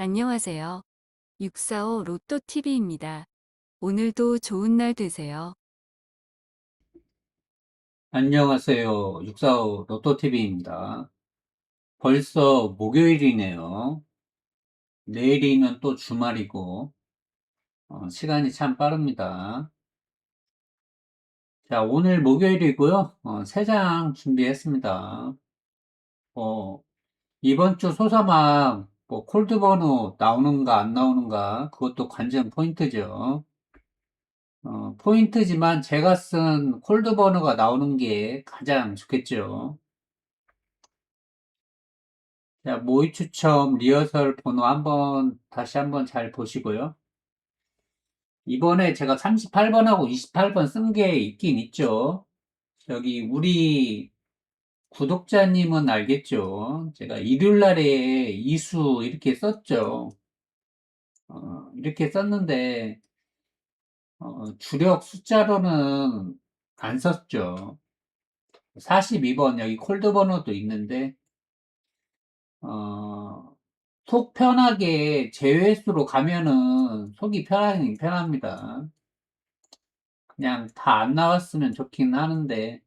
안녕하세요. 645 로또 TV입니다. 오늘도 좋은 날 되세요. 안녕하세요. 645 로또TV입니다. 벌써 목요일이네요. 내일이면 또 주말이고, 어, 시간이 참 빠릅니다. 자, 오늘 목요일이고요. 어, 세장 준비했습니다. 어, 이번 주 소사막, 뭐, 콜드 번호 나오는가 안 나오는가, 그것도 관전 포인트죠. 어, 포인트지만 제가 쓴 콜드 번호가 나오는 게 가장 좋겠죠. 자, 모의 추첨 리허설 번호 한번 다시 한번 잘 보시고요. 이번에 제가 38번하고 28번 쓴 게 있긴 있죠. 여기 우리 구독자님은 알겠죠. 제가 일요일 날에 이수 이렇게 썼죠. 어, 이렇게 썼는데 어, 주력 숫자로는 안 썼죠. 42번 여기 콜드 번호도 있는데 어, 속 편하게 제외수로 가면은 속이 편하긴 편합니다. 그냥 다 안 나왔으면 좋긴 하는데,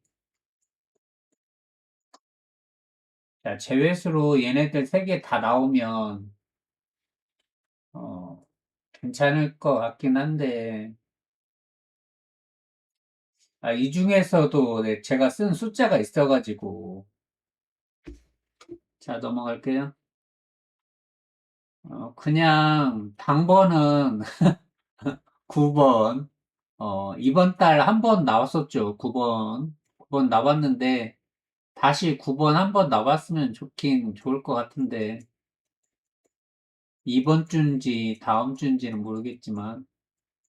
자, 제외수로 얘네들 세 개 다 나오면, 어, 괜찮을 것 같긴 한데, 아, 이 중에서도 네, 제가 쓴 숫자가 있어가지고, 자, 넘어갈게요. 어, 그냥 당번은 9번, 어, 이번 달 한 번 나왔었죠. 9번. 9번 나왔는데, 다시 9번 한번 나왔으면 좋긴 좋을 것 같은데, 이번 주인지 다음 주인지는 모르겠지만,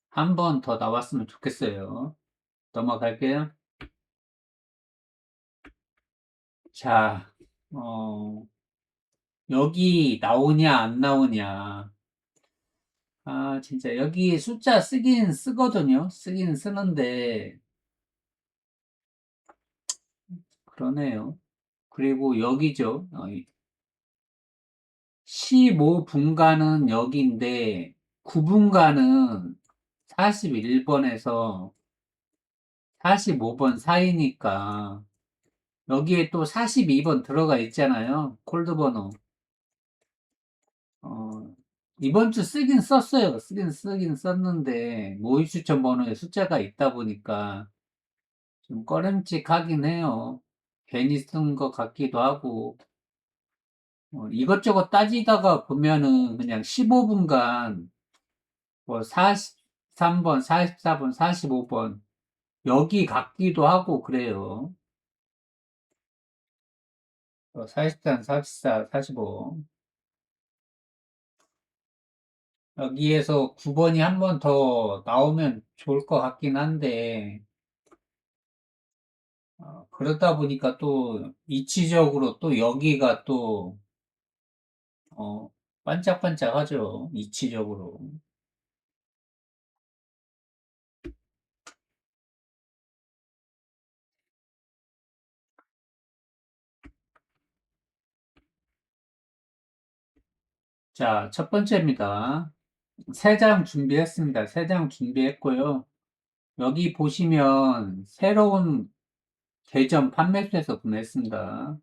한 번 더 나왔으면 좋겠어요. 넘어갈게요. 자, 어, 여기 나오냐, 안 나오냐. 아, 진짜 여기 숫자 쓰긴 쓰거든요. 쓰긴 쓰는데, 그러네요. 그리고 여기죠. 어, 15분간은 여기인데 9분간은 41번에서 45번 사이니까 여기에 또 42번 들어가 있잖아요. 콜드 번호. 어, 이번 주 쓰긴 썼어요. 쓰긴 쓰긴 썼는데 모의 추천 번호에 숫자가 있다 보니까 좀 꺼림칙하긴 해요. 괜히 쓴 것 같기도 하고 어, 이것저것 따지다가 보면은 그냥 15분간 뭐 43번, 44번, 45번 여기 같기도 하고 그래요. 어, 43, 44, 45 여기에서 9번이 한 번 더 나오면 좋을 것 같긴 한데 어, 그러다 보니까 또 이치적으로 또 여기가 또 어, 반짝반짝하죠. 이치적으로. 자, 첫 번째입니다. 세 장 준비했습니다. 세 장 준비했고요. 여기 보시면 새로운 개점 판매소에서 구매했습니다.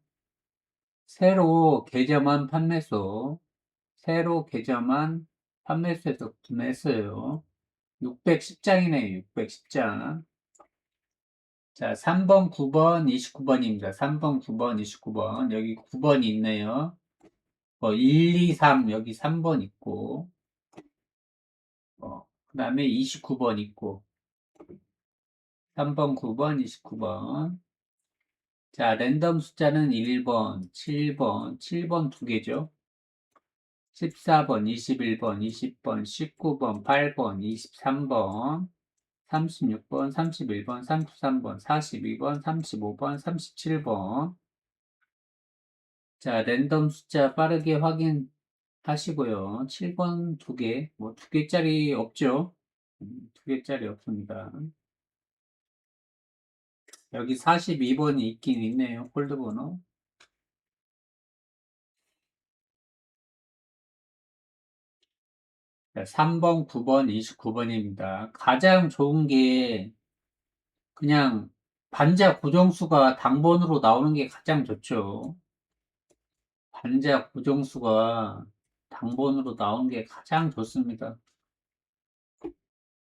새로 개점한 판매소, 새로 개점한 판매소에서 구매했어요. 610장이네요. 610장. 자, 3번, 9번, 29번입니다. 3번, 9번, 29번. 여기 9번이 있네요. 뭐 1, 2, 3 여기 3번 있고 어, 그 다음에 29번 있고 3번, 9번, 29번 자 랜덤 숫자는 1번, 7번, 7번 두 개죠 14번, 21번, 20번, 19번, 8번, 23번 36번, 31번, 33번, 42번, 35번, 37번 자, 랜덤 숫자 빠르게 확인하시고요. 7번 두 개, 뭐 두 개짜리 없죠? 음, 두 개짜리 없습니다. 여기 42번이 있긴 있네요. 폴드 번호. 3번, 9번, 29번입니다. 가장 좋은 게 그냥 반자 고정수가 당번으로 나오는 게 가장 좋죠. 반자 고정수가 당번으로 나오는 게 가장 좋습니다.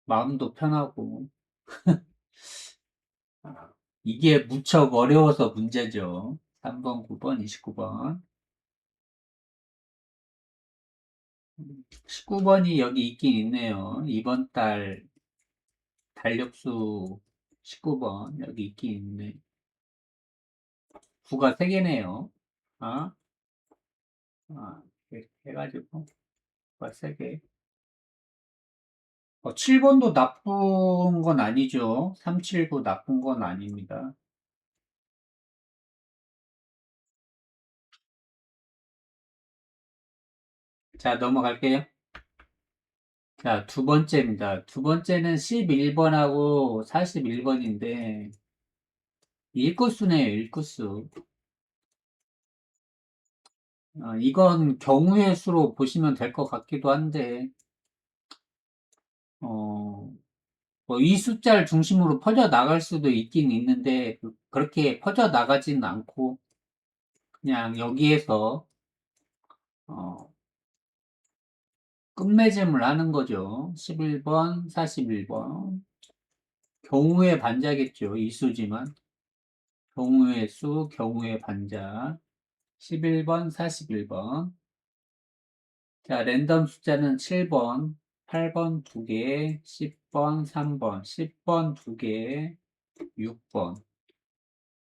마음도 편하고. 이게 무척 어려워서 문제죠. 3번, 9번, 29번. 19번이 여기 있긴 있네요. 이번 달 달력수 19번 여기 있긴 있네. 9가 3개네요. 아, 아, 이렇게 해가지고 9가 3개. 어, 7번도 나쁜 건 아니죠. 379 나쁜 건 아닙니다. 자, 넘어갈게요. 자, 두 번째입니다. 두 번째는 11번하고 41번인데, 일구수네요, 일구수. 어, 이건 경우의 수로 보시면 될 것 같기도 한데, 어, 뭐이 숫자를 중심으로 퍼져 나갈 수도 있긴 있는데, 그- 그렇게 퍼져 나가지는 않고, 그냥 여기에서, 어, 끝맺음을 하는 거죠. 11번, 41번. 경우의 반자겠죠. 이수지만. 경우의 수, 경우의 반자. 11번, 41번. 자, 랜덤 숫자는 7번, 8번 2개, 10번 3번, 10번 2개, 6번.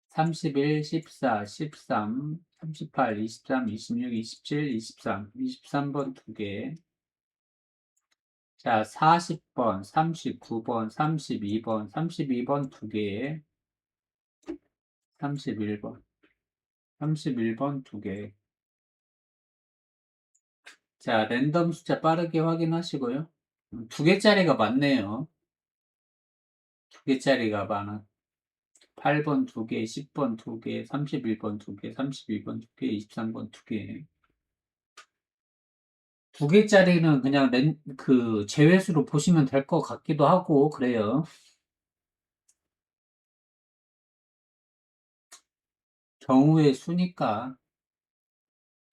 31, 14, 13, 38, 23, 26, 27, 23, 23번 2개. 자, 40번, 39번, 32번, 32번 2개. 31번, 31번 2개. 자, 랜덤 숫자 빠르게 확인하시고요. 음, 두 개짜리가 많네요. 두 개짜리가 많아. 8번 2개, 10번 2개, 31번 2개, 32번 2개, 23번 2개. 두 개짜리는 그냥 랜, 그 제외수로 보시면 될 것 같기도 하고 그래요. 경우의 수니까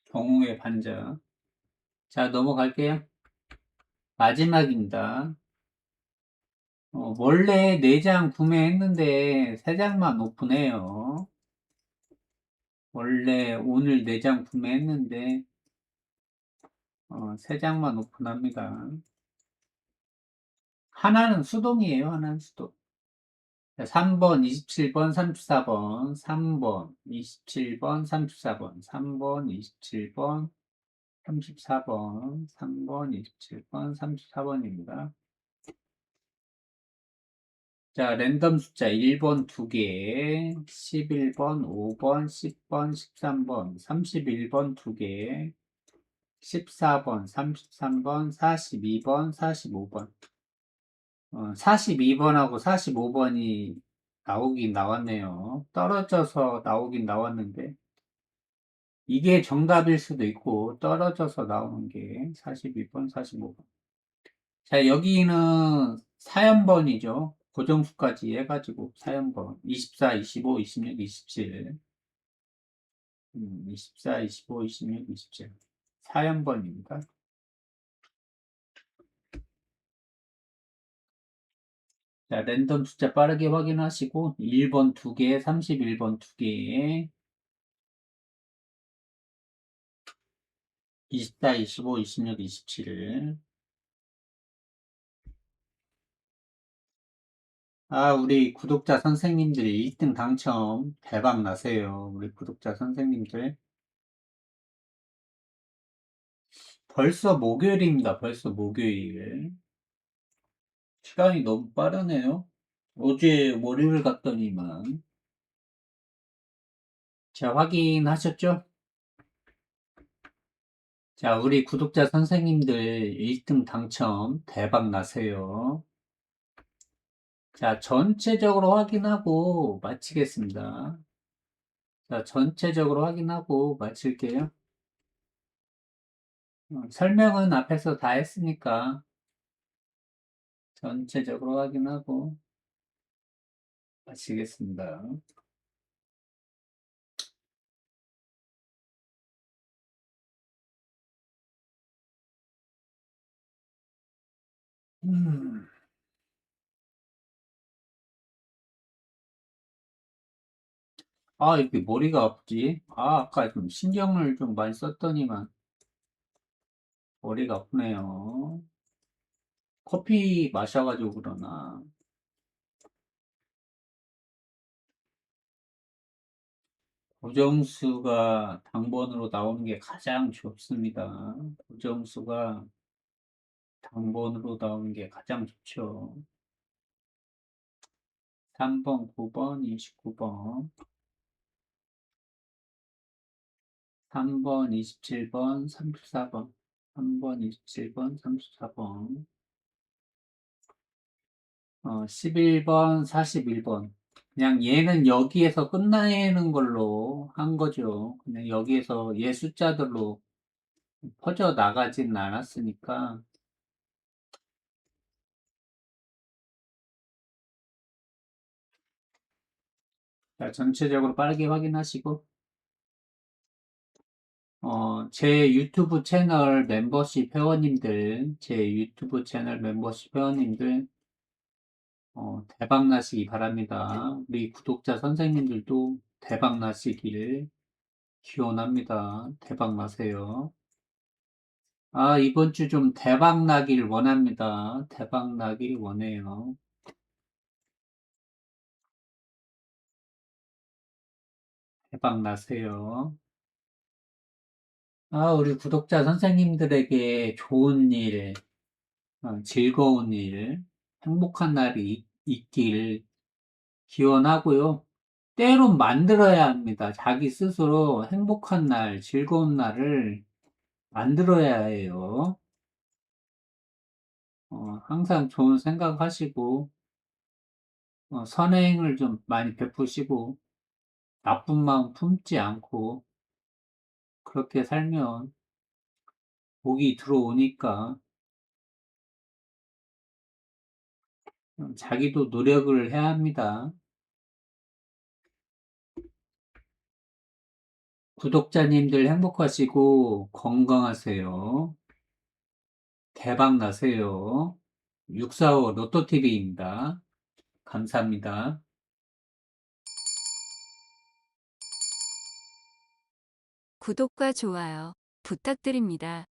경우의 반자. 자, 넘어갈게요. 마지막입니다. 어, 원래 4장 구매했는데 3장만 오픈해요. 원래 오늘 4장 구매했는데 어, 3장만 오픈합니다. 하나는 수동이에요. 하나는 수동. 3번, 27번, 34번, 3번, 27번, 34번, 3번, 27번, 34번, 3번, 27번, 34번입니다. 자, 랜덤 숫자 1번 2개, 11번, 5번, 10번, 13번, 31번 2개, 14번, 33번, 42번, 45번. 어, 42번하고 45번이 나오긴 나왔네요. 떨어져서 나오긴 나왔는데, 이게 정답일 수도 있고, 떨어져서 나오는 게 42번, 45번. 자, 여기는 사연번이죠. 고정수까지 해가지고 사연번. 24, 25, 26, 27. 음, 24, 25, 26, 27. 사연번입니다. 자, 랜덤 숫자 빠르게 확인하시고 1번 2개, 31번 2개, 24, 25, 26, 27. 아, 우리 구독자 선생님들이 1등 당첨 대박 나세요. 우리 구독자 선생님들. 벌써 목요일입니다. 벌써 목요일. 시간이 너무 빠르네요. 어제 월요일 갔더니만. 자, 확인하셨죠? 자, 우리 구독자 선생님들 1등 당첨 대박 나세요. 자, 전체적으로 확인하고 마치겠습니다. 자, 전체적으로 확인하고 마칠게요. 어, 설명은 앞에서 다 했으니까 전체적으로 확인하고 마치겠습니다. 음. 아, 이렇게 머리가 아프지? 아, 아까 좀 신경을 좀 많이 썼더니만 머리가 아프네요. 커피 마셔가지고 그러나. 고정수가 당번으로 나오는 게 가장 좋습니다. 고정수가 당번으로 나오는 게 가장 좋죠. 3번, 9번, 29번. 3번, 27번, 34번. 3번, 27번, 34번. 어, 11번, 41번. 그냥 얘는 여기에서 끝나는 걸로 한 거죠. 그냥 여기에서 얘 숫자들로 퍼져 나가진 않았으니까. 자, 전체적으로 빠르게 확인하시고, 어, 제 유튜브 채널 멤버십 회원님들, 제 유튜브 채널 멤버십 회원님들, 어, 대박 나시기 바랍니다. 우리 구독자 선생님들도 대박 나시길 기원합니다. 대박 나세요. 아, 이번 주 좀 대박 나길 원합니다. 대박 나길 원해요. 대박 나세요. 아, 우리 구독자 선생님들에게 좋은 일, 어, 즐거운 일, 행복한 날이 있- 있길 기원하고요. 때론 만들어야 합니다. 자기 스스로 행복한 날, 즐거운 날을 만들어야 해요. 어, 항상 좋은 생각 하시고, 어, 선행을 좀 많이 베푸시고, 나쁜 마음 품지 않고, 그렇게 살면 복이 들어오니까, 어, 자기도 노력을 해야 합니다. 구독자님들 행복하시고 건강하세요. 대박 나세요. 645 로또TV입니다. 감사합니다. 구독과 좋아요 부탁드립니다.